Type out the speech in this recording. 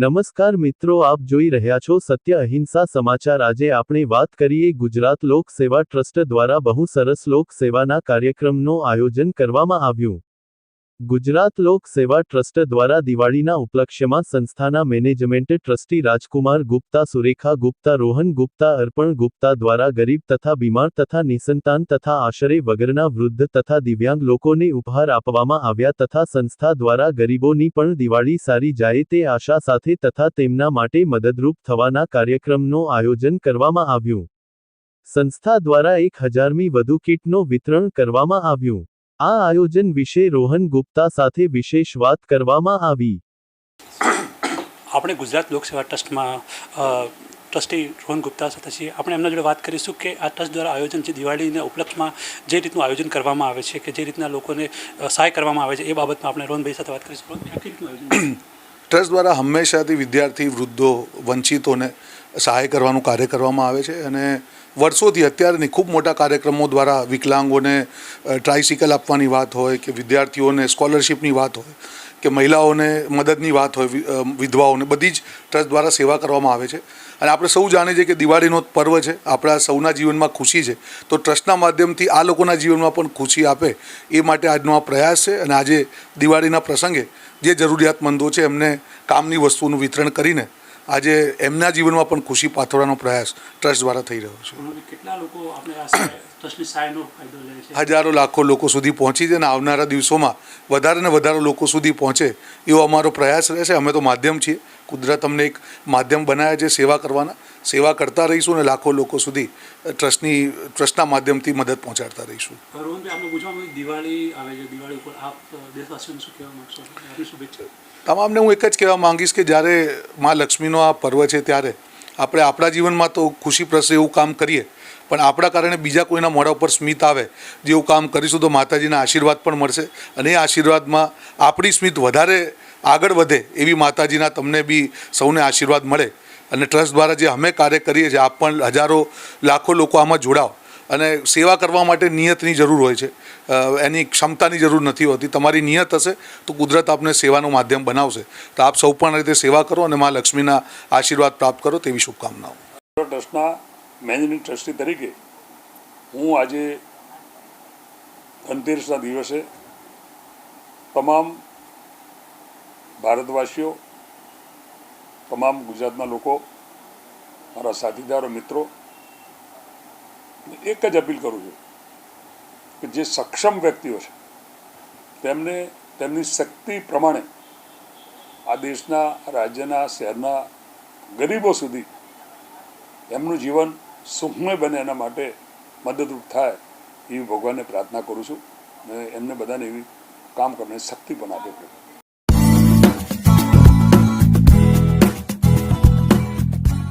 નમસ્કાર મિત્રો, આપ જોઈ રહ્યા છો સત્ય અહિંસા સમાચાર. આજે આપણે વાત કરીએ ગુજરાત લોક સેવા ટ્રસ્ટ દ્વારા બહુ સરસ લોક સેવાના કાર્યક્રમનો આયોજન કરવામાં આવ્યું. ગુજરાત લોક સેવા ટ્રસ્ટ દ્વારા દિવાળીના ઉપલક્ષ્યમાં સંસ્થાના મેનેજમેન્ટ ટ્રસ્ટી રાજકુમાર ગુપ્તા, સુરેખા ગુપ્તા, રોહન ગુપ્તા, અર્પણ ગુપ્તા દ્વારા ગરીબ તથા બીમાર તથા નિસંતાન તથા આશરે વગરના વૃદ્ધ તથા દિવ્યાંગ લોકોને ઉપહાર આપવામાં આવ્યા તથા સંસ્થા દ્વારા ગરીબોની પણ દિવાળી સારી જાય તે આશા સાથે તથા તેમના માટે મદદરૂપ થવાના કાર્યક્રમનું આયોજન કરવામાં આવ્યું. સંસ્થા દ્વારા એક હજારમી વધુ કીટનું વિતરણ કરવામાં આવ્યું. આ આયોજન વિશે રોહન ગુપ્તા સાથે વિશેષ વાત કરવામાં આવી. આપણે ગુજરાત લોકસેવા ટ્રસ્ટમાં ટ્રસ્ટી રોહન ગુપ્તા સાથે છીએ. આપણે એમના જોડે વાત કરીશું કે આ ટ્રસ્ટ દ્વારા આયોજન છે દિવાળીના ઉપલક્ષમાં જે રીતનું આયોજન કરવામાં આવે છે કે જે રીતના લોકોને સહાય કરવામાં આવે છે એ બાબતમાં આપણે રોહનભાઈ સાથે વાત કરીશું? ટ્રસ્ટ દ્વારા હંમેશાથી વિદ્યાર્થી વૃદ્ધો વંચિતોને સહાય કરવાનું કાર્ય કરવામાં આવે છે અને વર્ષોથી અત્યારની ખૂબ મોટા કાર્યક્રમો દ્વારા વિકલાંગોને ટ્રાઇસિકલ આપવાની વાત હોય કે વિદ્યાર્થીઓને સ્કોલરશિપની વાત હોય કે મહિલાઓને મદદની વાત હોય વિધવાઓને, બધી જ ટ્રસ્ટ દ્વારા સેવા કરવામાં આવે છે. અને આપણે સૌ જાણીએ છીએ કે દિવાળીનો પર્વ છે, આપણા સૌના જીવનમાં ખુશી છે. તો ટ્રસ્ટના માધ્યમથી આ લોકોના જીવનમાં પણ ખુશી આપે એ માટે આજનો આ પ્રયાસ છે અને આજે દિવાળીના પ્રસંગે જે જરૂરિયાતમંદો છે એમને કામની વસ્તુનું વિતરણ કરીને આજે એમના જીવનમાં પણ ખુશી પાથરવાનો પ્રયાસ ટ્રસ્ટ દ્વારા થઈ રહ્યો છે. કેટલા લોકો આપણે હજારો લાખો લોકો સુધી પહોંચી છે અને આવનારા દિવસોમાં વધારે ને વધારે લોકો સુધી પહોંચે એવો અમારો પ્રયાસ રહેશે. અમે તો માધ્યમ છીએ. કુદરત અમને એક માધ્યમ બનાવ્યા છે સેવા કરવાના. સેવા કરતા રહીશું અને લાખો લોકો સુધી ટ્રસ્ટની ટ્રસ્ટના માધ્યમથી મદદ પહોંચાડતા રહીશું. દિવાળી આવે છે. દિવાળી ઉપર આપ દેશવાસીઓને શું કહેવા માંગશો? શુભેચ્છા? તમામને હું એક જ કહેવા માંગીશ કે જ્યારે મા લક્ષ્મીનો આ પર્વ છે ત્યારે આપણે આપણા જીવનમાં તો ખુશી પ્રસે એવું કામ કરીએ પણ આપણા કારણે બીજા કોઈના મોઢા ઉપર સ્મિત આવે જેવું કામ કરીશું તો માતાજીના આશીર્વાદ પણ મળશે અને એ આશીર્વાદમાં આપણી સ્મિત વધારે આગળ વધે એવી માતાજીના તમને બી સૌને આશીર્વાદ મળે. અને ટ્રસ્ટ દ્વારા જે અમે કાર્ય કરીએ છીએ, આપ પણ હજારો, લાખો લોકો આમાં જોડાઓ. અને સેવા કરવા માટે નિયતની જરૂર હોય છે. એની ક્ષમતાની જરૂર નથી હોતી. તમારી નિયત હશે તો કુદરત આપને સેવાનું માધ્યમ બનાવશે. તો આપ સૌ પણ રીતે સેવા કરો અને મા લક્ષ્મીના આશીર્વાદ પ્રાપ્ત કરો તેવી શુભકામનાઓ. ટ્રસ્ટના મેનેજિંગ ટ્રસ્ટી તરીકે હું આજે ધનતેરસના દિવસે તમામ ભારતવાસીઓ તમામ ગુજરાતના લોકો, મારા સાથીદારો, મિત્રો એક જ અપીલ કરું છું કે જે સક્ષમ વ્યક્તિઓ છે, તેમને તેમની શક્તિ પ્રમાણે આ દેશના, રાજ્યના, શહેરના ગરીબો સુધી એમનું જીવન સુખમય બને એના માટે મદદરૂપ થાય એવી ભગવાનને પ્રાર્થના કરું છું અને એમને બધાને એવી કામ કરવાની શક્તિ પણ આપે